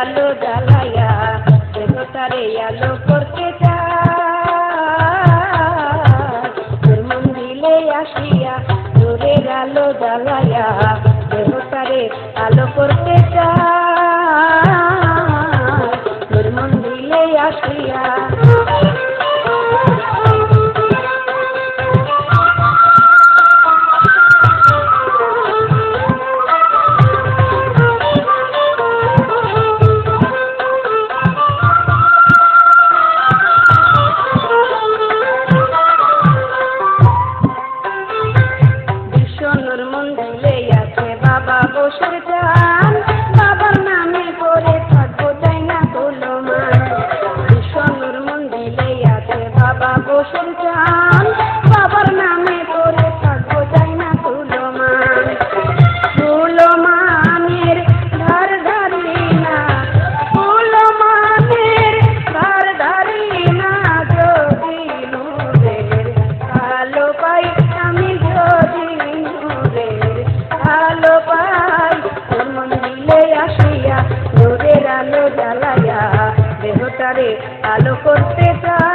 আলো জ্বালাইয়া দেহতারে আলো করতে চায়। মন্দিরে আসিয়া নূরের আলো জ্বালাইয়া দেহতারে আলো করতে চায়। মন্দিরে আসিয়া বাবা বসুর থাকব না আছে বাবা বসুর চান আলো জ্বালাইয়া দেহতারে আলো করতে চাই